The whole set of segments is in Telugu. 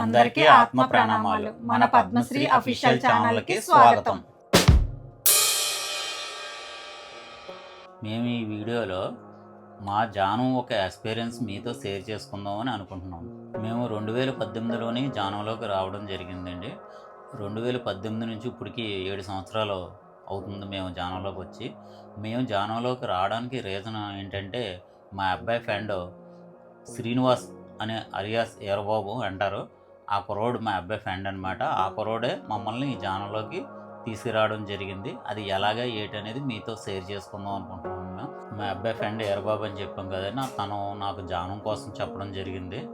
అందరికీ ఆత్మ ప్రణామాలు మన పద్మశ్రీ అఫీషియల్ ఛానల్కి స్వాగతం. మేము ఈ వీడియోలో మా జానం ఒక ఎక్స్పీరియన్స్ మీతో షేర్ చేసుకుందాం అని అనుకుంటున్నాం. మేము రెండు వేల పద్దెనిమిదిలోని జానంలోకి రావడం జరిగిందండి. రెండు వేల పద్దెనిమిది నుంచి ఇప్పటికి ఏడు సంవత్సరాలు అవుతుంది మేము జానంలోకి వచ్చి. మేము జానంలోకి రావడానికి రీజన్ ఏంటంటే మా అబ్బాయి ఫ్రెండ్ శ్రీనివాస్ అనే అరియాస్ ఎర్రబాబు అంటారు. ఆ కుర్రోడు మా అబ్బాయి ఫ్రెండ్ అనమాట ఆ కుర్రోడే మమ్మల్ని ఈ జానంలోకి తీసుకురావడం జరిగింది. అది ఎలాగా ఏటనేది మీతో షేర్ చేసుకుందాం అనుకుంటున్నాను మేము. మా అబ్బాయి ఫ్రెండ్ ఎర్రబాబు అని చెప్పాం కదండి తను నాకు జానం కోసం చెప్పడం జరిగింది.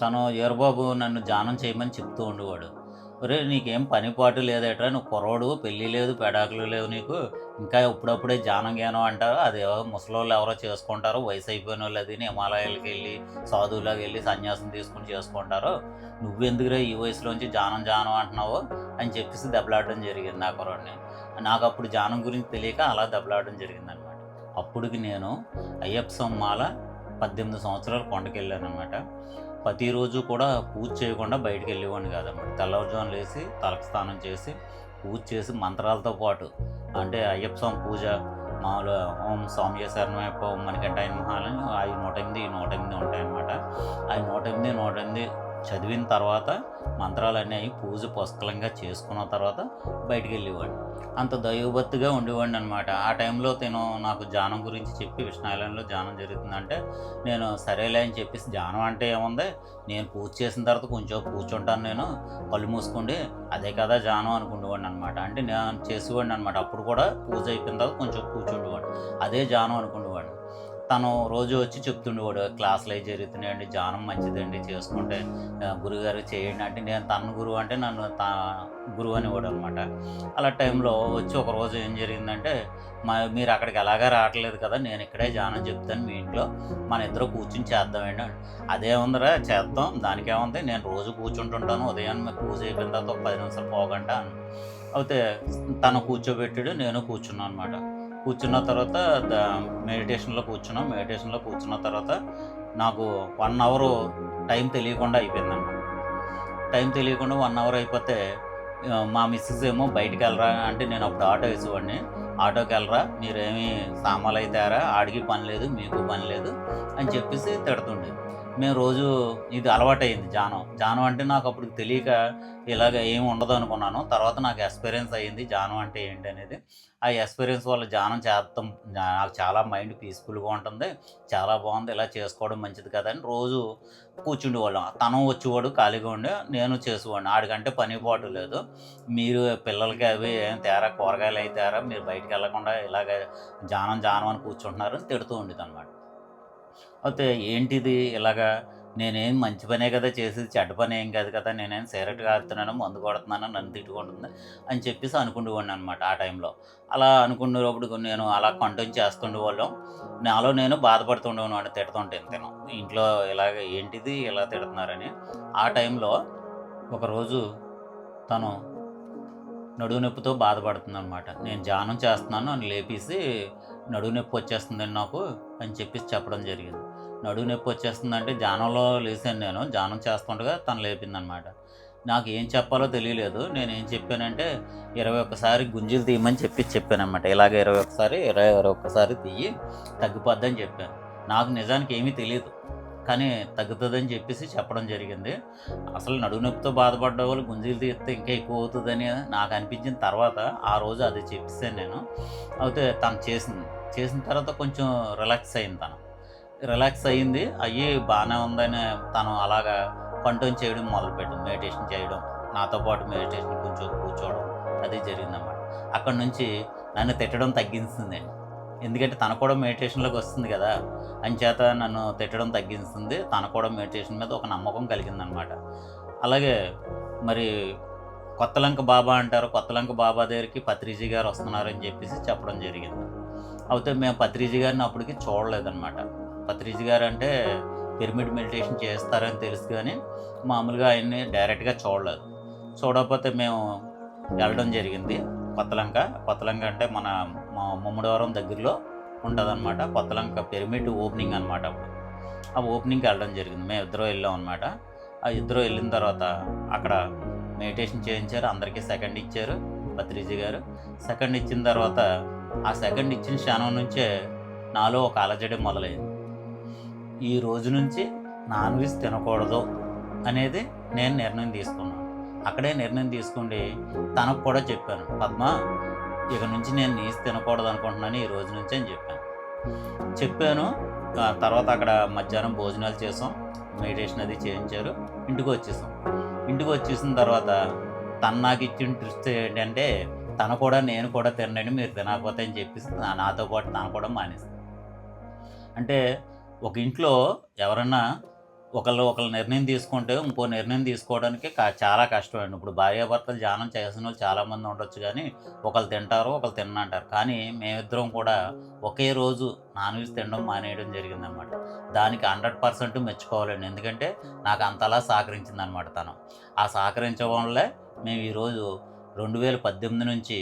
తను ఎర్రబాబు నన్ను జానం చేయమని చెప్తూ ఉండేవాడు ఒరే నీకేం పనిపాటు లేదట్రా నువ్వు కుర్రోడు పెళ్ళి లేదు పెడాకులు లేవు నీకు. ఇంకా ఇప్పుడప్పుడే జానం జ్ఞానం అంటారు. అది ముసలోళ్ళు ఎవరో చేసుకుంటారు. వయసు అయిపోయిన వాళ్ళు అది హిమాలయాలకు వెళ్ళి సాధువులకు వెళ్ళి సన్యాసం తీసుకుని చేసుకుంటారు. నువ్వెందుకురా ఈ వయసులోంచి జానం జానం అంటున్నావు అని చెప్పేసి దెబ్బలాడడం జరిగింది నా కుర్రోడిని. నాకు అప్పుడు జానం గురించి తెలియక అలా దెబ్బలాడడం జరిగింది అనమాట అప్పుడుకి నేను అయ్యప్ప సొమ్మాల పద్దెనిమిది సంవత్సరాలు కొండకెళ్ళాను అనమాట ప్రతిరోజు కూడా పూజ చేయకుండా బయటికి వెళ్ళేవాడిని కాదన్నమాట తెల్లవారుజామున లేచి తలకు స్నానం చేసి పూజ చేసి మంత్రాలతో పాటు అంటే అయ్యప్ప స్వామి పూజ మామూలు ఓం స్వామి శరణమయ్యప్ప ఓం ఆయన మహాలని అవి నూట ఎనిమిది నూట ఎనిమిది ఉంటాయన్నమాట. అవి నూట ఎనిమిది నూట ఎనిమిది చదివిన తర్వాత మంత్రాలన్నీ అవి పూజ పుష్కలంగా చేసుకున్న తర్వాత బయటికి వెళ్ళేవాడిని అంత దైవభక్తిగా ఉండేవాడిని అనమాట ఆ టైంలో తను నాకు జానం గురించి చెప్పి విష్ణాలయంలో జానం జరుగుతుందంటే నేను సరేలే అని చెప్పేసి జానం అంటే ఏముంది? నేను పూజ చేసిన తర్వాత కొంచెం కూర్చుంటాను నేను కళ్ళు మూసుకోండి అదే కదా జానం అనుకునేవాడిని అనమాట అంటే నేను చేసేవాడిని అనమాట అప్పుడు కూడా పూజ అయిపోయిన తర్వాత కొంచెం కూర్చుండేవాడు అదే జానం అనుకునేవాడిని తను రోజు వచ్చి చెప్తుండేవాడు క్లాసులు అవి జరుగుతున్నాయండి జానం మంచిదండి చేసుకుంటే గురుగారు చేయండి అంటే నేను తన గురువు అంటే నన్ను తా గురువు అనేవాడు అనమాట. అలా టైంలో వచ్చి ఒక రోజు ఏం జరిగిందంటే మా మీరు అక్కడికి ఎలాగా రావట్లేదు కదా నేను ఇక్కడే జానం చెప్తాను మీ ఇంట్లో మన ఇద్దరు కూర్చుని చేద్దామండి అదే అదేముందిరా చేద్దాం దానికేముంది నేను రోజు కూర్చుంటుంటాను ఉదయం మీకు పూజ అయిపోయిన తర్వాత ఒక పది నిమిషాలు పోగంట అయితే తను కూర్చోబెట్టాడు నేను కూర్చున్నాను అనమాట. కూర్చున్న తర్వాత మెడిటేషన్లో కూర్చున్నాం. మెడిటేషన్లో కూర్చున్న తర్వాత నాకు వన్ అవర్ టైం తెలియకుండా అయిపోయిందన్నమాట. టైం తెలియకుండా వన్ అవర్ అయిపోతే మా మిస్సెస్ ఏమో బయటికి వెళ్ళరా అంటే నేను అప్పుడు ఆటో వేసేవాడిని. ఆటోకి వెళ్ళరా మీరేమి సామాన్లు అయితారా ఆడికి పని లేదు మీకు పని లేదు అని చెప్పేసి తిడుతుండేది మేము రోజు ఇది అలవాటైంది జానం. జానం అంటే నాకు అప్పుడు తెలియక ఇలాగ ఏమి ఉండదు అనుకున్నాను. తర్వాత నాకు ఎక్స్పీరియన్స్ అయ్యింది జానం అంటే ఏంటి అనేది. ఆ ఎక్స్పీరియన్స్ వల్ల జానం చేస్తాం నాకు చాలా మైండ్ పీస్ఫుల్గా ఉంటుంది. చాలా బాగుంది. ఇలా చేసుకోవడం మంచిది కదా అని రోజు కూర్చుండేవాళ్ళం. తను వచ్చేవాడు ఖాళీగా ఉండి నేను చేసేవాడిని. ఆడికంటే పని పాటు లేదు. మీరు పిల్లలకి అవి ఏం తేరా కూరగాయలు అయితే తేరా మీరు బయటికి వెళ్ళకుండా ఇలాగ జానం జానం అని కూర్చుంటున్నారు అని తిడుతూ ఉండేది అనమాట అయితే ఏంటిది? ఇలాగా నేనేం మంచి పనే కదా చేసేది చెడ్డ పని ఏం కాదు కదా నేనేం సిగరెట్ కాడుతున్నాను మందు కొడుతున్నాను నన్ను తిట్టుకుంటుంది అని చెప్పేసి అనుకుండేవాడిని అనమాట ఆ టైంలో. అలా అనుకునేటప్పుడు నేను అలా కొంటోని చేస్తుండే వాళ్ళం. నాలో నేను బాధపడుతుండేవాడిని తిడుతుంటే నేను. ఇంట్లో ఇలాగ ఏంటిది ఇలా తిడుతున్నారని. ఆ టైంలో ఒకరోజు తను నడువు నొప్పితో బాధపడుతుంది అనమాట నేను ధ్యానం చేస్తున్నాను అని లేపేసి నడువు నొప్పి వచ్చేస్తుందండి నాకు అని చెప్పేసి చెప్పడం జరిగింది. నడువు నొప్పి వచ్చేస్తుందంటే జానంలో లేచాను నేను. ధ్యానం చేస్తుండగా తను లేపిందనమాట. నాకు ఏం చెప్పాలో తెలియలేదు. నేను ఏం చెప్పానంటే ఇరవై ఒక్కసారి గుంజీలు తీయమని చెప్పి చెప్పానమాట ఇలాగ ఇరవై ఒక్కసారి ఇరవై ఇరవై ఒక్కసారి తీయి తగ్గిపోద్దని చెప్పాను నాకు నిజానికి ఏమీ తెలియదు కానీ తగ్గుతుందని చెప్పేసి చెప్పడం జరిగింది. అసలు నడువు నొప్పితో బాధపడ్డ వాళ్ళు గుంజీలు తీస్తే ఇంకా ఎక్కువ అవుతుందని నాకు అనిపించిన తర్వాత ఆ రోజు అది చెప్పేసాను నేను. అయితే తను చేసింది. చేసిన తర్వాత కొంచెం రిలాక్స్ అయింది తను. రిలాక్స్ అయ్యింది. అయ్యి బాగానే ఉందని తను అలాగా కంటోన్ చేయడం మొదలుపెట్టింది. మెడిటేషన్ చేయడం నాతో పాటు మెడిటేషన్ కొంచెం కూర్చోవడం అది జరిగిందన్నమాట. అక్కడ నుంచి నన్ను తిట్టడం తగ్గించింది. ఎందుకంటే తన కూడా మెడిటేషన్లోకి వస్తుంది కదా అంచేత నన్ను తిట్టడం తగ్గిస్తుంది తన కూడా మెడిటేషన్ మీద ఒక నమ్మకం కలిగిందనమాట అలాగే మరి కొత్తలంక బాబా అంటారు కొత్తలంక బాబా దగ్గరికి పత్రిజీ గారు వస్తున్నారని చెప్పేసి చెప్పడం జరిగింది. అయితే మేము పత్రిజీ గారిని అప్పటికి చూడలేదన్నమాట. పత్రిజీ గారు అంటే పిరమిడ్ మెడిటేషన్ చేస్తారని తెలుసు కానీ మామూలుగా ఆయన్ని డైరెక్ట్గా చూడలేదు. చూడకపోతే మేము వెళ్ళడం జరిగింది. కొత్తలంక కొత్తలంక అంటే మన మా ముమ్మడివరం దగ్గరలో ఉంటుందన్నమాట. కొత్తలంక పిరమిడ్ ఓపెనింగ్ అనమాట అప్పుడు. ఆ ఓపెనింగ్కి వెళ్ళడం జరిగింది. మేము ఇద్దరు వెళ్ళాం అనమాట ఆ ఇద్దరు వెళ్ళిన తర్వాత అక్కడ మెడిటేషన్ చేయించారు. అందరికీ సెకండ్ ఇచ్చారు భద్రీజీ గారు. సెకండ్ ఇచ్చిన తర్వాత ఆ సెకండ్ ఇచ్చిన క్షణం నుంచే నాలో ఒక అలజడి మొదలైంది. ఈ రోజు నుంచి నాన్ వెజ్ తినకూడదు అనేది నేను నిర్ణయం తీసుకున్నాను. అక్కడే నిర్ణయం తీసుకుండి తనకు కూడా చెప్పాను పద్మ ఇక నుంచి నేను నీసు తినకూడదు అనుకుంటున్నాను ఈ రోజు నుంచి అని చెప్పాను. చెప్పాను తర్వాత అక్కడ మధ్యాహ్నం భోజనాలు చేసాం మెడిటేషన్ అది చేయించారు ఇంటికి వచ్చేసాం. ఇంటికి వచ్చేసిన తర్వాత తను నాకు ఇచ్చిన ట్రిస్ట్ ఏంటంటే తను కూడా నేను కూడా తినండి మీరు తినకపోతే అని చెప్పేసి నాతో పాటు తను కూడా మానేస్తాను అంటే ఒక ఇంట్లో ఎవరన్నా ఒకళ్ళు ఒకళ్ళు నిర్ణయం తీసుకుంటే ఇంకో నిర్ణయం తీసుకోవడానికి చాలా కష్టమండి. ఇప్పుడు భార్యాభర్తలు ధ్యానం చేసిన వాళ్ళు చాలామంది ఉండొచ్చు కానీ ఒకళ్ళు తింటారు ఒకళ్ళు తిన్నంటారు. కానీ మేమిద్దరం కూడా ఒకే రోజు నాన్ వెజ్ తినడం మానేయడం జరిగిందనమాట. దానికి హండ్రెడ్ పర్సెంట్ మెచ్చుకోవాలండి. ఎందుకంటే నాకు అంతలా సహకరించింది అనమాట తను. ఆ సహకరించడం వల్లే మేము ఈరోజు రెండు వేల పద్దెనిమిది నుంచి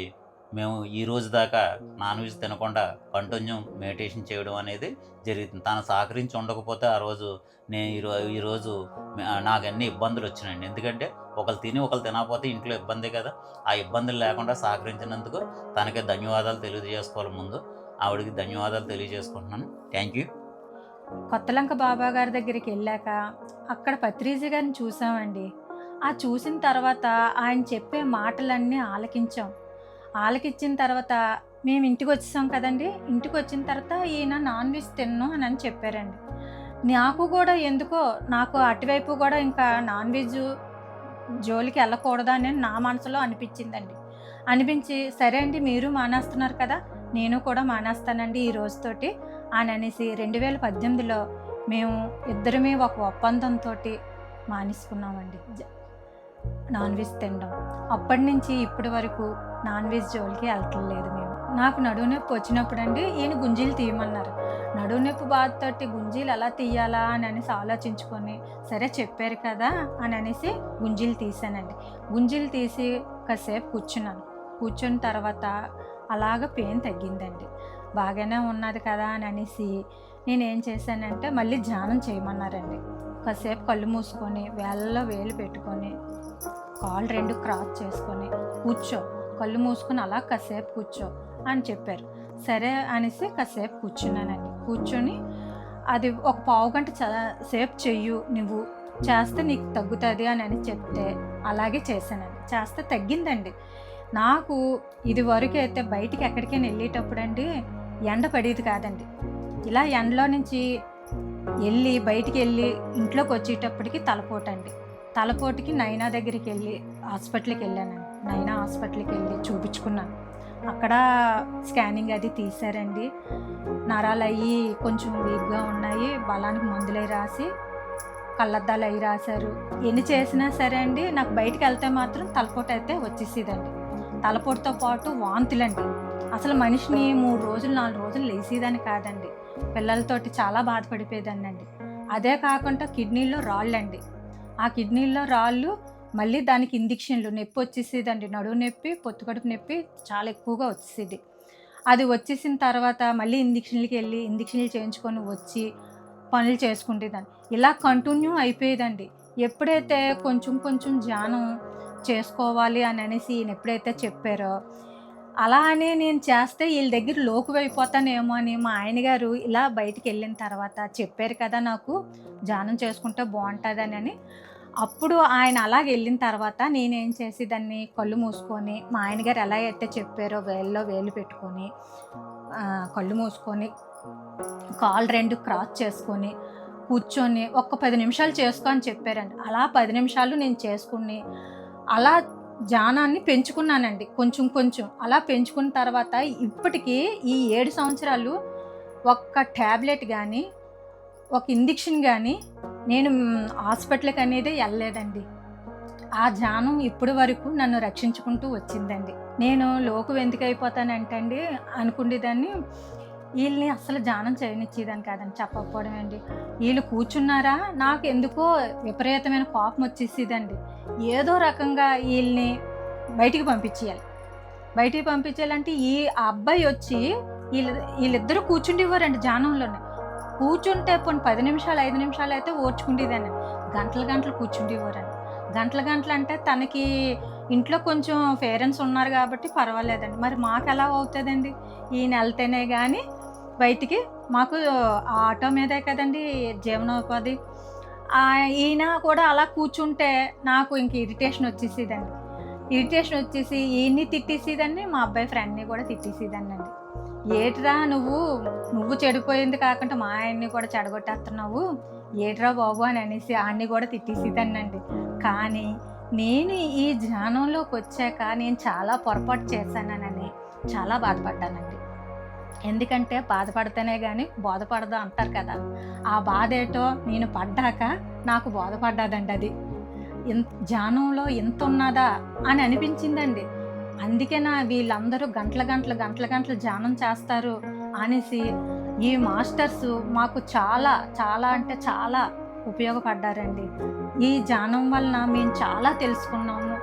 మేము ఈ రోజు దాకా నాన్ వెజ్ తినకుండా కంటిన్యూ మెడిటేషన్ చేయడం అనేది జరుగుతుంది తను సహకరించి ఉండకపోతే ఆ రోజు నేను ఈరో ఈరోజు నాకు అన్ని ఇబ్బందులు వచ్చినాయండి. ఎందుకంటే ఒకళ్ళు తిని ఒకరు తినకపోతే ఇంట్లో ఇబ్బంది కదా. ఆ ఇబ్బందులు లేకుండా సహకరించినందుకు తనకే ధన్యవాదాలు తెలియజేసుకోవాలి ముందు. ఆవిడకి ధన్యవాదాలు తెలియజేసుకుంటున్నాను. థ్యాంక్ యూ కొత్తలంక బాబా గారి దగ్గరికి వెళ్ళాక అక్కడ పత్రిజీ గారిని చూసామండి. ఆ చూసిన తర్వాత ఆయన చెప్పే మాటలన్నీ ఆలకించాం. ఆలకించిన తర్వాత మేము ఇంటికి వచ్చేసాం కదండి. ఇంటికి వచ్చిన తర్వాత ఈయన నాన్ వెజ్ తిన్ను అని అని చెప్పారండి. నాకు కూడా ఎందుకో నాకు అటువైపు కూడా ఇంకా నాన్ వెజ్ జోలికి వెళ్ళకూడదని నా మనసులో అనిపించిందండి. అనిపించి సరే అండి మీరు మానేస్తున్నారు కదా నేను కూడా మానేస్తానండి ఈ రోజుతోటి అని అనేసి రెండు వేల పద్దెనిమిదిలో మేము ఇద్దరమే ఒక ఒప్పందంతో మానేసుకున్నామండి. జ- నాన్ వెజ్ తినడం. అప్పటి నుంచి ఇప్పటి వరకు నాన్ వెజ్ జోలికి వెళ్ళట్లేదు మేము. నాకు నడువు నొప్పి వచ్చినప్పుడు అండి ఈయన గుంజీలు తీయమన్నారు. నడువు నొప్పి బాధతోటి గుంజీలు ఎలా తీయాలా అని అనేసి ఆలోచించుకొని సరే చెప్పారు కదా అని అనేసి గుంజీలు తీసానండి గుంజీలు తీసి కాసేపు కూర్చున్నాను. కూర్చున్న తర్వాత అలాగ పెయిన్ తగ్గిందండి. బాగానే ఉన్నది కదా అని అనేసి నేను ఏం చేశానంటే మళ్ళీ ధ్యానం చేయమన్నారండి. కాసేపు కళ్ళు మూసుకొని వేళ్ళలో వేలు పెట్టుకొని కాళ్ళు రెండు క్రాస్ చేసుకొని కూర్చో కళ్ళు మూసుకొని అలా కాసేపు కూర్చో అని చెప్పారు. సరే అనేసి కాసేపు కూర్చున్నానండి. కూర్చొని అది ఒక పావు గంట సేపు చెయ్యు నువ్వు. చేస్తే నీకు తగ్గుతుంది అని అని చెప్తే అలాగే చేశానండి. చేస్తే తగ్గిందండి. నాకు ఇది వరకు అయితే బయటికి ఎక్కడికైనా వెళ్ళేటప్పుడు అండి ఎండ పడేది కాదండి. ఇలా ఎండలో నుంచి వెళ్ళి బయటికి వెళ్ళి ఇంట్లోకి వచ్చేటప్పటికి తలపోటండి. తలపోటుకి నైనా దగ్గరికి వెళ్ళి హాస్పిటల్కి వెళ్ళానండి. నైనా హాస్పిటల్కి వెళ్ళి చూపించుకున్నాను అక్కడ స్కానింగ్ అది తీశారండి. నరాలు అయ్యి కొంచెం వీక్గా ఉన్నాయి. బలానికి మందులు అవి రాసి కళ్ళద్దాలు అవి రాశారు. ఎన్ని చేసినా సరే అండి నాకు బయటికి వెళ్తే మాత్రం తలపోటు అయితే వచ్చేసేదండి. తలపోటుతో పాటు వాంతులండి. అసలు మనిషిని మూడు రోజులు నాలుగు రోజులు లేసేదని కాదండి. పిల్లలతోటి చాలా బాధపడిపోయేదాన్ని అండి అదే కాకుండా కిడ్నీలో రాళ్ళండి. ఆ కిడ్నీలో రాళ్ళు మళ్ళీ దానికి ఇంజక్షన్లు నొప్పి వచ్చేసేదండి. నడువు నొప్పి పొత్తుకడుపు నొప్పి చాలా ఎక్కువగా వచ్చేసేది. అది వచ్చేసిన తర్వాత మళ్ళీ ఇంజక్షన్లకి వెళ్ళి ఇంజక్షన్లు చేయించుకొని వచ్చి పనులు చేసుకుంటేదాన్ని. ఇలా కంటిన్యూ అయిపోయేదండి. ఎప్పుడైతే కొంచెం కొంచెం ధ్యానం చేసుకోవాలి అని అనేసి ఈయన ఎప్పుడైతే చెప్పారో అలా అని నేను చేస్తే వీళ్ళ దగ్గర లోకు అయిపోతానేమో అని మా ఆయన గారు ఇలా బయటికి వెళ్ళిన తర్వాత చెప్పారు కదా నాకు ధ్యానం చేసుకుంటే బాగుంటుందని అని. అప్పుడు ఆయన అలాగ వెళ్ళిన తర్వాత నేనేం చేసి దాన్ని కళ్ళు మూసుకొని మా ఆయన గారు ఎలా అయితే చెప్పారో వేల్లో వేలు పెట్టుకొని కళ్ళు మూసుకొని కాళ్ళు రెండు క్రాస్ చేసుకొని కూర్చొని ఒక్క పది నిమిషాలు చేసుకో అని చెప్పారండి. అలా పది నిమిషాలు నేను చేసుకుని అలా జానాన్ని పెంచుకున్నానండి కొంచెం కొంచెం. అలా పెంచుకున్న తర్వాత ఇప్పటికీ ఈ ఏడు సంవత్సరాలు ఒక్క ట్యాబ్లెట్ కానీ ఒక ఇంజక్షన్ కానీ నేను హాస్పిటల్కి అనేది వెళ్ళలేదండి. ఆ జానం ఇప్పటి వరకు నన్ను రక్షించుకుంటూ వచ్చిందండి. నేను లోకు వెందుకైపోతానంటండి అయిపోతానంటే అండి అనుకునేదాన్ని వీళ్ళని అసలు ధ్యానం చేయనిచ్చేదాన్ని కాదండి చెప్పకపోవడం అండి వీళ్ళు కూర్చున్నారా? నాకు ఎందుకో విపరీతమైన కోపం వచ్చేసేదండి. ఏదో రకంగా వీళ్ళని బయటికి పంపించేయాలి. బయటికి పంపించాలంటే ఈ అబ్బాయి వచ్చి వీళ్ళ వీళ్ళిద్దరూ కూర్చుండేవారండి జానంలోనే. కూర్చుంటే పోనీ పది నిమిషాలు ఐదు నిమిషాలు అయితే ఓర్చుకుండేదాన్ని. గంటలు గంటలు కూర్చుండేవారని. గంటల గంటలు అంటే తనకి ఇంట్లో కొంచెం పేరెంట్స్ ఉన్నారు కాబట్టి పర్వాలేదండి. మరి మాకు ఎలా అవుతుందండి? ఈయన వెళ్తేనే కానీ బయటికి మాకు ఆటో మీదే కదండి జీవనోపాధి. ఈయన కూడా అలా కూర్చుంటే నాకు ఇంక ఇరిటేషన్ వచ్చేసేదండి. ఇరిటేషన్ వచ్చేసి ఈయన్ని తిట్టేసేదాన్ని మా అబ్బాయి ఫ్రెండ్ని కూడా తిట్టేసేదాన్ని అండి ఏట్రా నువ్వు? నువ్వు చెడిపోయింది కాకుండా మా ఆయన్ని కూడా చెడగొట్టేస్తున్నావు. ఏట్రా బాబు అని అనేసి ఆయన్ని కూడా తిట్టేసేదాన్నండి కానీ నేను ఈ ధ్యానంలోకి వచ్చాక నేను చాలా పొరపాటు చేశానని చాలా బాధపడ్డానండి. ఎందుకంటే బాధపడితేనే కానీ బోధపడదు అంటారు కదా. ఆ బాధ ఏటో నేను పడ్డాక నాకు బోధపడ్డాదండి అది. ఇన్ ధ్యానంలో ఇంత ఉన్నదా అని అనిపించిందండి. అందుకేనా వీళ్ళందరూ గంటల గంటలు గంటల గంటలు ధ్యానం చేస్తారు అనేసి ఈ మాస్టర్స్ మాకు చాలా చాలా అంటే చాలా ఉపయోగపడ్డారండి. ఈ ధ్యానం వలన మేము చాలా తెలుసుకున్నాము.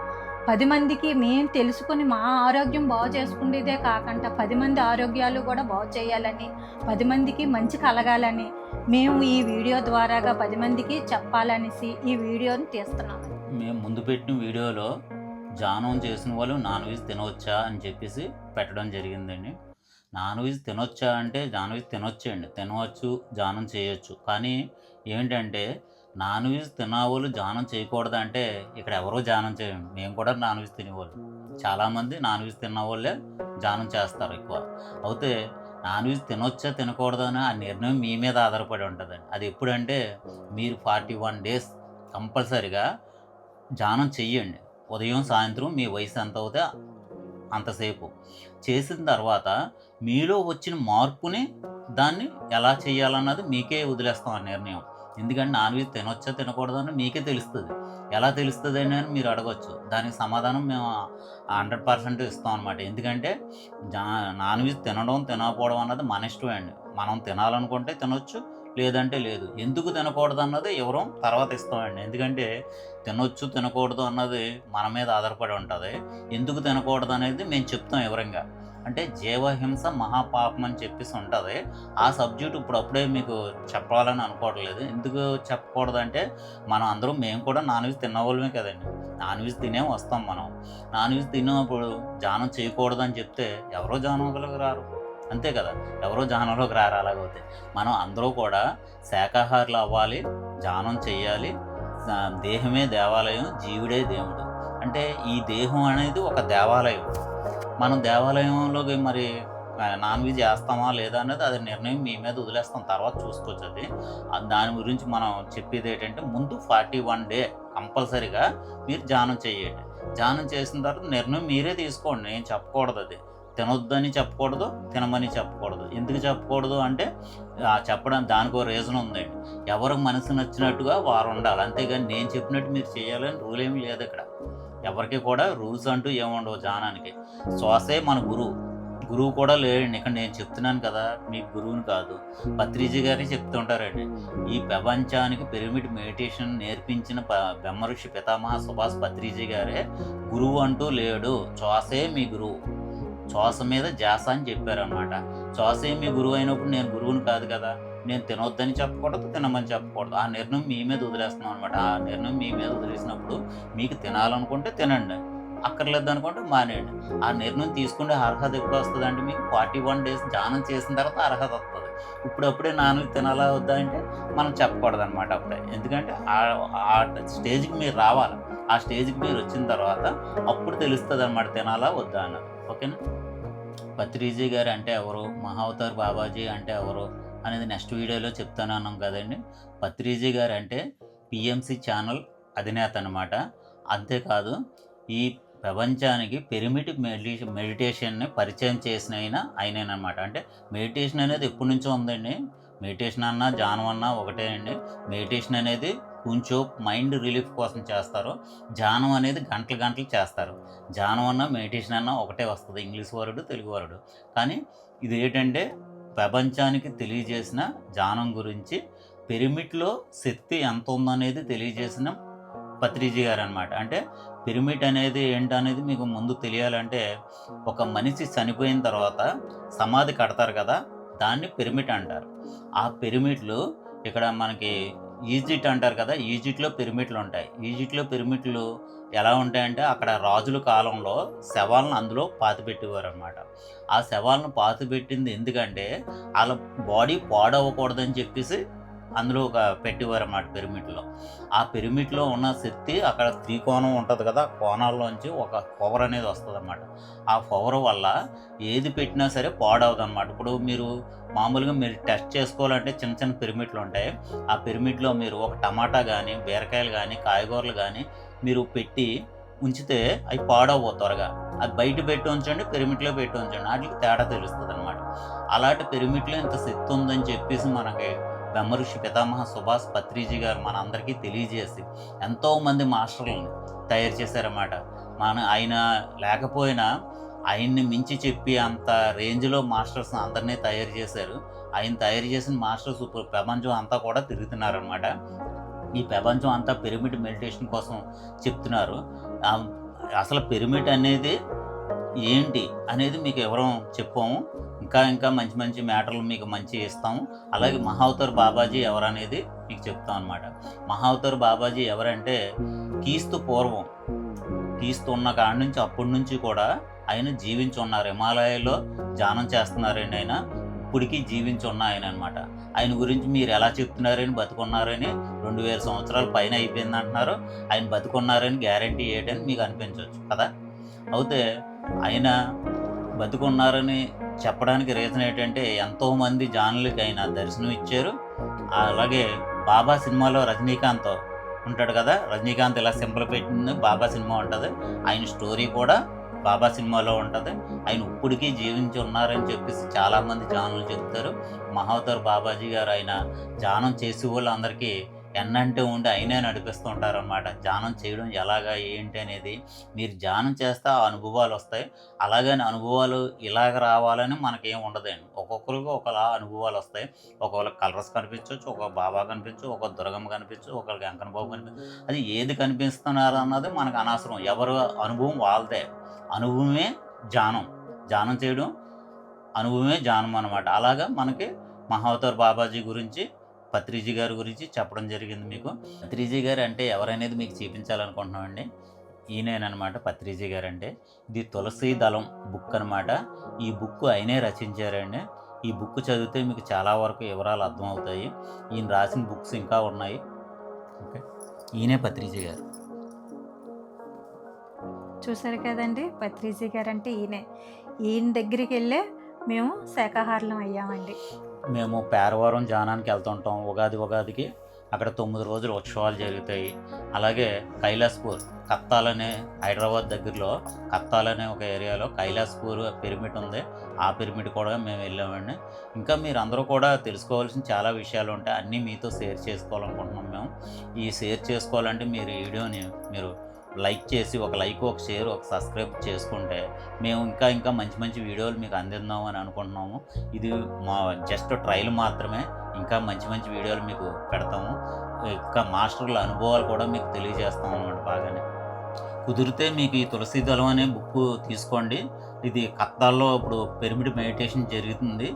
పది మందికి మేము తెలుసుకుని మా ఆరోగ్యం బాగు చేసుకునేదే కాకుండా పది మంది ఆరోగ్యాలు కూడా బాగు చేయాలని పది మందికి మంచి కలగాలని మేము ఈ వీడియో ద్వారాగా పది మందికి చెప్పాలనేసి ఈ వీడియోని తీస్తున్నాము మేము ముందు పెట్టిన వీడియోలో జానం చేసిన వాళ్ళు నాన్ వెజ్ తినవచ్చా అని చెప్పేసి పెట్టడం జరిగిందండి. నాన్ వెజ్ తినొచ్చా అంటే నాన్ వెజ్ తినొచ్చండి తినవచ్చు జానం చేయొచ్చు. కానీ ఏంటంటే నాన్ వెజ్ తినవాళ్ళు జానం చేయకూడదు అంటే ఇక్కడ ఎవరో జానం చేయండి. మేము కూడా నాన్ వెజ్ తినేవాళ్ళు. చాలామంది నాన్ వెజ్ తిన్న వాళ్ళే జానం చేస్తారు ఎక్కువ. అయితే నాన్ వెజ్ తినొచ్చా తినకూడదు అని ఆ నిర్ణయం మీ మీద ఆధారపడి ఉంటుందండి. అది ఎప్పుడంటే మీరు ఫార్టీ వన్ డేస్ కంపల్సరిగా ధ్యానం చెయ్యండి. ఉదయం సాయంత్రం మీ వయసు ఎంత అవుతే అంతసేపు. చేసిన తర్వాత మీలో వచ్చిన మార్పుని దాన్ని ఎలా చేయాలన్నది మీకే వదిలేస్తాం ఆ నిర్ణయం. ఎందుకంటే నాన్ వెజ్ తినొచ్చా తినకూడదని మీకే తెలుస్తుంది. ఎలా తెలుస్తుంది అని మీరు అడగచ్చు. దానికి సమాధానం మేము హండ్రెడ్ పర్సెంట్ ఇస్తాం అనమాట ఎందుకంటే నాన్ వెజ్ తినడం తినకపోవడం అన్నది మన ఇష్టం అండి. మనం తినాలనుకుంటే తినొచ్చు లేదంటే లేదు. ఎందుకు తినకూడదు అన్నది ఎవరో తర్వాత ఇస్తామండి. ఎందుకంటే తినొచ్చు తినకూడదు అన్నది మన మీద ఆధారపడి ఉంటుంది. ఎందుకు తినకూడదు అనేది మేము చెప్తాం వివరంగా. అంటే జీవహింస మహాపాపం అని చెప్పేసి ఉంటుంది. ఆ సబ్జెక్ట్ ఇప్పుడు అప్పుడే మీకు చెప్పాలని అనుకోవట్లేదు. ఎందుకు చెప్పకూడదు అంటే మనం అందరం మేము కూడా నాన్ వెజ్ తిన్నవాళ్ళమే కదండి. నాన్ వెజ్ తినే వస్తాం మనం. నాన్ వెజ్ తిన్నప్పుడు జానం చేయకూడదు అని చెప్తే ఎవరో జానం రారు అంతే కదా. ఎవరో జానంలోకి రారు అలాగైతే మనం అందరూ కూడా శాకాహారులు అవ్వాలి జానం చేయాలి దేహమే దేవాలయం జీవుడే దేవుడు. అంటే ఈ దేహం అనేది ఒక దేవాలయం. మనం దేవాలయంలోకి మరి నాన్ వెజ్ చేస్తామా లేదా అనేది అది నిర్ణయం మీ మీద వదిలేస్తాం. తర్వాత చూసుకోవచ్చు అది. దాని గురించి మనం చెప్పేది ఏంటంటే ముందు ఫార్టీ వన్ డే కంపల్సరీగా మీరు ధ్యానం చేయండి. ధ్యానం చేసిన తర్వాత నిర్ణయం మీరే తీసుకోండి. నేను చెప్పకూడదు అది. తినొద్దని చెప్పకూడదు తినమని చెప్పకూడదు. ఎందుకు చెప్పకూడదు అంటే చెప్పడానికి చెప్పడం దానికి ఒక రీజన్ ఉందండి ఎవరికి మనసు నచ్చినట్టుగా వారు ఉండాలి. అంతేగాని నేను చెప్పినట్టు మీరు చేయాలని రూల్ ఏమీ లేదు ఇక్కడ. ఎవరికి కూడా రూల్స్ అంటూ ఏముండవు జానానికి. శ్వాసే మన గురువు. గురువు కూడా లేడండి. ఇక్కడ నేను చెప్తున్నాను కదా మీ గురువుని కాదు. పత్రిజీ గారే చెప్తుంటారండి. ఈ ప్రపంచానికి పిరమిడ్ మెడిటేషన్ నేర్పించిన ప బ్రహ్మఋషి పితామహ సుభాష్ పత్రిజీ గారే గురువు అంటూ లేడు. శ్వాసే మీ గురువు. శ్వాస మీద జాస అని చెప్పారనమాట శ్వాసే మీ గురువు అయినప్పుడు నేను గురువుని కాదు కదా నేను తినొద్దని చెప్పకూడదు తినమని చెప్పకూడదు. ఆ నిర్ణయం మీ మీద వదిలేస్తున్నాం అనమాట ఆ నిర్ణయం మీ మీద వదిలేసినప్పుడు మీకు తినాలనుకుంటే తినండి. అక్కర్లేదు అనుకుంటే మానేయండి. ఆ నిర్ణయం తీసుకునే అర్హత ఎప్పుడు వస్తుంది అంటే మీకు? ఫార్టీ వన్ డేస్ ధ్యానం చేసిన తర్వాత అర్హత వస్తుంది. ఇప్పుడప్పుడే నాన్ తినాలా వద్దా అంటే మనం చెప్పకూడదు అనమాట అప్పుడే. ఎందుకంటే ఆ- ఆ స్టేజ్కి మీరు రావాలి. ఆ స్టేజ్కి మీరు వచ్చిన తర్వాత అప్పుడు తెలుస్తుంది అనమాట తినాలా వద్దా అన్నది. ఓకేనా? పత్రిజీ గారు అంటే ఎవరు? మహావతార్ బాబాజీ అంటే ఎవరు? అనేది నెక్స్ట్ వీడియోలో చెప్తాను అన్నాం కదండి. పత్రిజీ గారు అంటే పిఎంసి ఛానల్ అధినేత అనమాట అంతేకాదు ఈ ప్రపంచానికి పిరమిడ్ మెడిటేషన్ మెడిటేషన్ని పరిచయం చేసిన ఆయన ఆయనేనమాట అంటే మెడిటేషన్ అనేది ఎప్పటి నుంచో ఉందండి. మెడిటేషన్ అన్నా జానం అన్నా ఒకటే అండి మెడిటేషన్ అనేది కొంచెం మైండ్ రిలీఫ్ కోసం చేస్తారు. ధ్యానం అనేది గంటలు గంటలు చేస్తారు. ధ్యానం అన్నా మెడిటేషన్ అన్నా ఒకటే వస్తుంది. ఇంగ్లీష్ వర్డ్ తెలుగు వరుడు. కానీ ఇది ఏంటంటే ప్రపంచానికి తెలియజేసిన ధ్యానం గురించి పిరమిడ్లో శక్తి ఎంత ఉందనేది తెలియజేసిన పత్రిజీ గారు అనమాట అంటే పిరమిడ్ అనేది ఏంటనేది మీకు ముందు తెలియాలంటే ఒక మనిషి చనిపోయిన తర్వాత సమాధి కడతారు కదా దాన్ని పిరమిడ్ అంటారు. ఆ పిరమిడ్లు ఇక్కడ మనకి ఈజిప్ట్ అంటారు కదా ఈజిప్ట్లో పిరమిడ్లు ఉంటాయి. ఈజిప్ట్లో పిరమిడ్లు ఎలా ఉంటాయంటే అక్కడ రాజుల కాలంలో శవాలను అందులో పాతిపెట్టేవారు అనమాట ఆ శవాలను పాతిపెట్టింది ఎందుకంటే వాళ్ళ బాడీ పాడవకూడదని చెప్పేసి అందులో ఒక పెట్టేవారు అన్నమాట పిరమిడ్లో. ఆ పిరమిడ్లో ఉన్న శక్తి అక్కడ త్రికోణం ఉంటుంది కదా కోణాల్లోంచి ఒక పవర్ అనేది వస్తుంది అన్నమాట. ఆ పవర్ వల్ల ఏది పెట్టినా సరే పాడవదు అనమాట ఇప్పుడు మీరు మామూలుగా మీరు టెస్ట్ చేసుకోవాలంటే చిన్న చిన్న పిరమిడ్లు ఉంటాయి. ఆ పిరమిడ్లో మీరు ఒక టమాటా కానీ బీరకాయలు కానీ కాయగూరలు కానీ మీరు పెట్టి ఉంచితే అవి పాడవు త్వరగా. అది బయట పెట్టి ఉంచండి పిరమిడ్లో పెట్టి ఉంచండి. వాటికి తేడా తెలుస్తుంది అనమాట అలాంటి పిరమిడ్లో ఇంత శక్తి ఉందని చెప్పేసి మనకి బ్రహ్మఋషి పితామహ సుభాష్ పత్రిజీ గారు మన అందరికీ తెలియజేసి ఎంతోమంది మాస్టర్లను తయారు చేశారన్నమాట. మన ఆయన లేకపోయినా ఆయన్ని మించి చెప్పి అంత రేంజ్లో మాస్టర్స్ అందరినీ తయారు చేశారు. ఆయన తయారు చేసిన మాస్టర్స్ ఇప్పుడు ప్రపంచం అంతా కూడా తిరుగుతున్నారనమాట ఈ ప్రపంచం అంతా పిరమిడ్ మెడిటేషన్ కోసం చెప్తున్నారు. అసలు పిరమిడ్ అనేది ఏంటి అనేది మీకు ఎవరూ చెప్పాము. ఇంకా ఇంకా మంచి మంచి మ్యాటర్లు మీకు మంచి ఇస్తాము. అలాగే మహావతర్ బాబాజీ ఎవరనేది మీకు చెప్తాం అనమాట మహావతర్ బాబాజీ ఎవరంటే కీస్తు పూర్వం. కీస్తు ఉన్న కాడి నుంచి అప్పటి నుంచి కూడా ఆయన జీవించి ఉన్నారు హిమాలయాల్లో ధ్యానం చేస్తున్నారండి ఆయన. ఇప్పటికీ జీవించి ఉన్న ఆయన అనమాట ఆయన గురించి మీరు ఎలా చెప్తున్నారని బతుకున్నారని రెండు వేల సంవత్సరాల పైన అయిపోయింది అంటున్నారు ఆయన బతుకున్నారని గ్యారంటీ ఏంటని మీకు అనిపించవచ్చు కదా? అయితే ఆయన బతుకున్నారని చెప్పడానికి రీజన్ ఏంటంటే ఎంతోమంది జానులకి ఆయన దర్శనం ఇచ్చారు. అలాగే బాబా సినిమాలో రజనీకాంత్ ఉంటాడు కదా రజనీకాంత్ ఇలా సింపుల్ పెట్టింది బాబా సినిమా ఉంటుంది. ఆయన స్టోరీ కూడా బాబా సినిమాలో ఉంటుంది. ఆయన ఇప్పటికీ జీవించి ఉన్నారని చెప్పేసి చాలామంది జానులు చెప్తారు. మహావతార్ బాబాజీ గారు ఆయన ధ్యానం చేసే వాళ్ళందరికీ ఎన్నంటే ఉండి అయినా నడిపిస్తూ ఉంటారన్నమాట. ధ్యానం చేయడం ఎలాగా ఏంటి అనేది మీరు ధ్యానం చేస్తే ఆ అనుభవాలు వస్తాయి. అలాగని అనుభవాలు ఇలాగ రావాలని మనకేం ఉండదండి. ఒక్కొక్కరికి ఒకలా అనుభవాలు వస్తాయి. ఒక్కొక్కరికి కలర్స్ కనిపించవచ్చు ఒక బాబా కనిపించు ఒక దుర్గమ్మ కనిపించు ఒకరికి వెంకన బాబు కనిపించు అది ఏది కనిపిస్తున్నారు అన్నది మనకు అనవసరం. ఎవరు అనుభవం వాళ్ళదే. అనుభవమే ధ్యానం. ధ్యానం చేయడం అనుభవమే ధ్యానం అనమాట అలాగా మనకి మహావతార్ బాబాజీ గురించి పత్రిజీ గారి గురించి చెప్పడం జరిగింది మీకు. పత్రిజీ గారు అంటే ఎవరనేది మీకు చూపించాలనుకుంటున్నామండి. ఈయనేనమాట పత్రిజీ గారు అంటే ఇది తులసి దళం బుక్ అనమాట ఈ బుక్ ఆయనే రచించారండి. ఈ బుక్ చదివితే మీకు చాలా వరకు వివరాలు అర్థమవుతాయి. ఈయన రాసిన బుక్స్ ఇంకా ఉన్నాయి. ఓకే. ఈయనే పత్రిజీ గారు. చూసారు కదండి పత్రిజీ గారు అంటే ఈయనే. ఈయన దగ్గరికి వెళ్ళే మేము శాకాహారులం అయ్యామండి. మేము పేరవరం జానానికి వెళ్తుంటాం. ఉగాది ఉగాదికి అక్కడ తొమ్మిది రోజులు ఉత్సవాలు జరుగుతాయి. అలాగే కైలాస్పూర్ కత్తాల్ అనే హైదరాబాద్ దగ్గరలో కత్తాల్ అనే ఒక ఏరియాలో కైలాస్పూర్ పిరమిడ్ ఉంది. ఆ పిరమిడ్ కూడా మేము వెళ్ళామండి. ఇంకా మీరు అందరూ కూడా తెలుసుకోవాల్సిన చాలా విషయాలు ఉంటాయి. అన్నీ మీతో షేర్ చేసుకోవాలనుకుంటున్నాం మేము. ఈ షేర్ చేసుకోవాలంటే మీరు వీడియోని మీరు లైక్ చేసి ఒక లైక్ ఒక షేర్ ఒక సబ్స్క్రైబ్ చేసుకుంటే మేము ఇంకా ఇంకా మంచి మంచి వీడియోలు మీకు అందిద్దాం అని అనుకుంటున్నాము. ఇది మా జస్ట్ ట్రయల్ మాత్రమే. ఇంకా మంచి మంచి వీడియోలు మీకు పెడతాము. ఇంకా మాస్టర్ల అనుభవాలు కూడా మీకు తెలియజేస్తాం అనమాట బాగానే. కుదిరితే మీకు ఈ తులసి దళం అనే బుక్ తీసుకోండి. ఇది కత్తాల్లో ఇప్పుడు పిరమిడ్ మెడిటేషన్ జరుగుతుంది.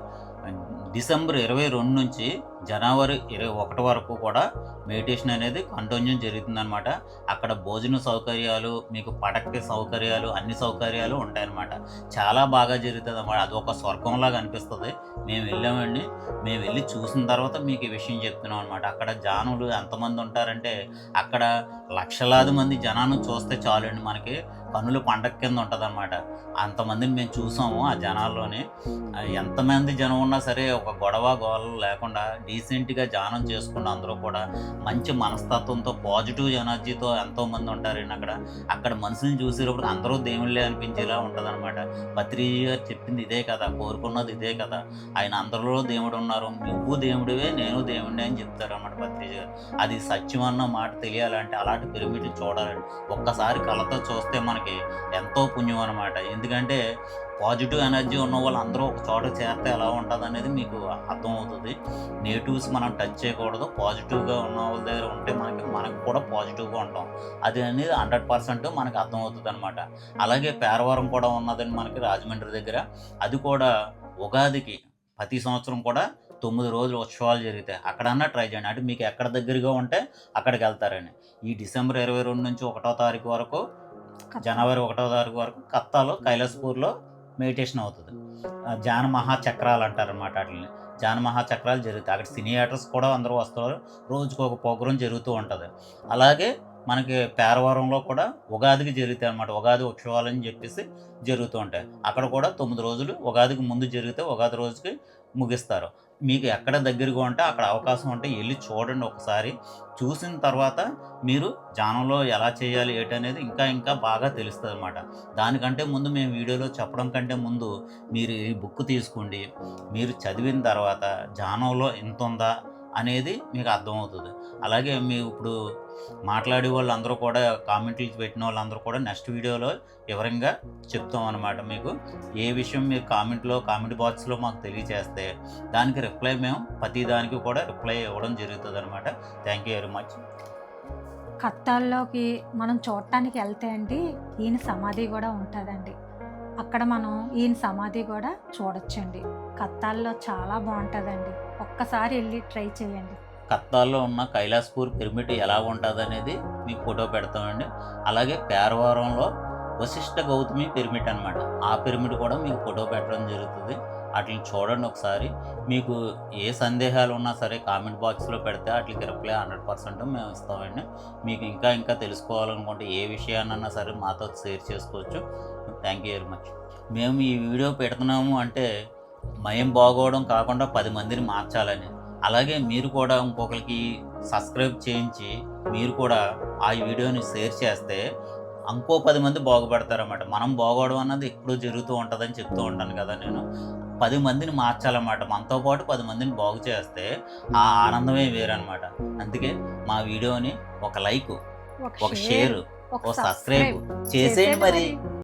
డిసెంబర్ ఇరవై రెండు నుంచి జనవరి ఇరవై ఒకటి వరకు కూడా మెడిటేషన్ అనేది కంటిన్యూ జరుగుతుందన్నమాట. అక్కడ భోజన సౌకర్యాలు మీకు పడక్కి సౌకర్యాలు అన్ని సౌకర్యాలు ఉంటాయన్నమాట. చాలా బాగా జరుగుతుంది అన్నమాట అది ఒక స్వర్గంలాగా అనిపిస్తుంది. మేము వెళ్ళామండి. మేము వెళ్ళి చూసిన తర్వాత మీకు ఈ విషయం చెప్తున్నాం అనమాట అక్కడ జానులు ఎంతమంది ఉంటారంటే అక్కడ లక్షలాది మంది జనాన్ని చూస్తే చాలండి మనకి. పనులు పండగ కింద ఉంటుంది అనమాట అంతమందిని మేము చూసాము ఆ జనాల్లోనే. ఎంతమంది జనం ఉన్నా సరే ఒక గొడవ గోళ లేకుండా డీసెంట్గా ధ్యానం చేసుకున్న అందరూ కూడా మంచి మనస్తత్వంతో పాజిటివ్ ఎనర్జీతో ఎంతోమంది ఉంటారండి అక్కడ. అక్కడ మనుషుల్ని చూసేటప్పుడు అందరూ దేవుళ్ళే అనిపించేలా ఉంటుంది అనమాట పత్రిజీ గారు చెప్పింది ఇదే కదా కోరుకున్నది ఇదే కదా ఆయన అందరిలో దేవుడు ఉన్నారు. నువ్వు దేవుడివే నేను దేవుడే అని చెప్తారు అన్నమాట పత్రిజీ గారు. అది సత్యం అన్న మాట తెలియాలంటే అలాంటి పిరమిడ్ చూడాలండి. ఒక్కసారి కళతో చూస్తే మన మనకి ఎంతో పుణ్యం అనమాట ఎందుకంటే పాజిటివ్ ఎనర్జీ ఉన్న వాళ్ళు అందరూ ఒక చోట చేరితే ఎలా ఉంటుంది అనేది మీకు అర్థమవుతుంది. నెగిటివ్స్ మనం టచ్ చేయకూడదు. పాజిటివ్గా ఉన్న వాళ్ళ దగ్గర ఉంటే మనకి మనకు కూడా పాజిటివ్గా ఉంటాం. అది అనేది హండ్రెడ్ పర్సెంట్ మనకు అర్థమవుతుంది అనమాట అలాగే పేరవరం కూడా ఉన్నదని మనకి రాజమండ్రి దగ్గర. అది కూడా ఉగాదికి ప్రతి సంవత్సరం కూడా తొమ్మిది రోజులు ఉత్సవాలు జరుగుతాయి. అక్కడన్నా ట్రై చేయండి. అంటే మీకు ఎక్కడ దగ్గరగా ఉంటే అక్కడికి వెళ్తారని. ఈ డిసెంబర్ ఇరవై రెండు నుంచి ఒకటో తారీఖు వరకు జనవరి ఒకటో తారీఖు వరకు కత్తాలో కైలాసపూర్లో మెడిటేషన్ అవుతుంది. ఆ, జాన మహాచక్రాలు అంటారు వాటిని. జాన మహాచక్రాలు జరుగుతాయి. అక్కడ సినియాటర్స్ కూడా అందరూ వస్తారు రోజుకు ఒక ప్రోగ్రాం జరుగుతూ ఉంటుంది. అలాగే మనకి పేరవరంలో కూడా ఉగాదికి జరుగుతాయి అనమాట ఉగాది ఉత్సవాలు అని చెప్పేసి జరుగుతూ ఉంటాయి. అక్కడ కూడా తొమ్మిది రోజులు ఉగాదికి ముందు జరిగితే ఉగాది రోజుకి ముగిస్తారు. మీకు ఎక్కడ దగ్గరగా ఉంటే అక్కడ అవకాశం ఉంటే వెళ్ళి చూడండి ఒకసారి. చూసిన తర్వాత మీరు జానంలో ఎలా చేయాలి ఏంటనేది ఇంకా ఇంకా బాగా తెలుస్తుంది అనమాట దానికంటే ముందు మేము వీడియోలో చెప్పడం కంటే ముందు మీరు ఈ బుక్ తీసుకోండి. మీరు చదివిన తర్వాత జానంలో ఎంత ఉందా అనేది మీకు అర్థమవుతుంది. అలాగే మీ ఇప్పుడు మాట్లాడే వాళ్ళందరూ కూడా కామెంట్లు పెట్టిన వాళ్ళందరూ కూడా నెక్స్ట్ వీడియోలో వివరంగా చెప్తాం అనమాట మీకు. ఏ విషయం మీరు కామెంట్లో కామెంట్ బాక్స్లో మాకు తెలియజేస్తే దానికి రిప్లై మేము ప్రతి దానికి కూడా రిప్లై ఇవ్వడం జరుగుతుంది అనమాట థ్యాంక్ యూ వెరీ మచ్. కత్తాల్లోకి మనం చూడటానికి వెళ్తే అండి ఈయన సమాధి కూడా ఉంటుందండి. అక్కడ మనం ఈయన సమాధి కూడా చూడొచ్చండి. కత్తాల్లో చాలా బాగుంటుందండి. ఒక్కసారి వెళ్ళి ట్రై చేయండి. కత్తాల్లో ఉన్న కైలాసపూర్ పిరమిడ్ ఎలా ఉంటుంది అనేది మీకు ఫోటో పెడతామండి. అలాగే పేరవరంలో వశిష్ఠ గౌతమి పిరమిడ్ అనమాట ఆ పిరమిడ్ కూడా మీకు ఫోటో పెట్టడం జరుగుతుంది. వాటిని చూడండి ఒకసారి. మీకు ఏ సందేహాలు ఉన్నా సరే కామెంట్ బాక్స్లో పెడితే వాటికి రిప్లై హండ్రెడ్ పర్సెంట్ మేము ఇస్తామండి. మీకు ఇంకా ఇంకా తెలుసుకోవాలనుకుంటే ఏ విషయాన్నైనా సరే మాతో షేర్ చేసుకోవచ్చు. Thank you very much. మేము ఈ వీడియో పెడుతున్నాము అంటే మయం బాగోవడం కాకుండా పది మందిని మార్చాలని. అలాగే మీరు కూడా ఇంకొకరికి సబ్స్క్రైబ్ చేయించి మీరు కూడా ఆ వీడియోని షేర్ చేస్తే ఇంకో పది మంది బాగుపడతారన్నమాట. మనం బాగోవడం అన్నది ఎప్పుడూ జరుగుతూ ఉంటుందని చెప్తూ ఉంటాను కదా నేను. పది మందిని మార్చాలన్నమాట. మనతో పాటు పది మందిని బాగు చేస్తే ఆ ఆనందమే వేరనమాట అందుకే మా వీడియోని ఒక లైక్ ఒక షేర్ ఒక సబ్స్క్రైబ్ చేసేయండి మరి.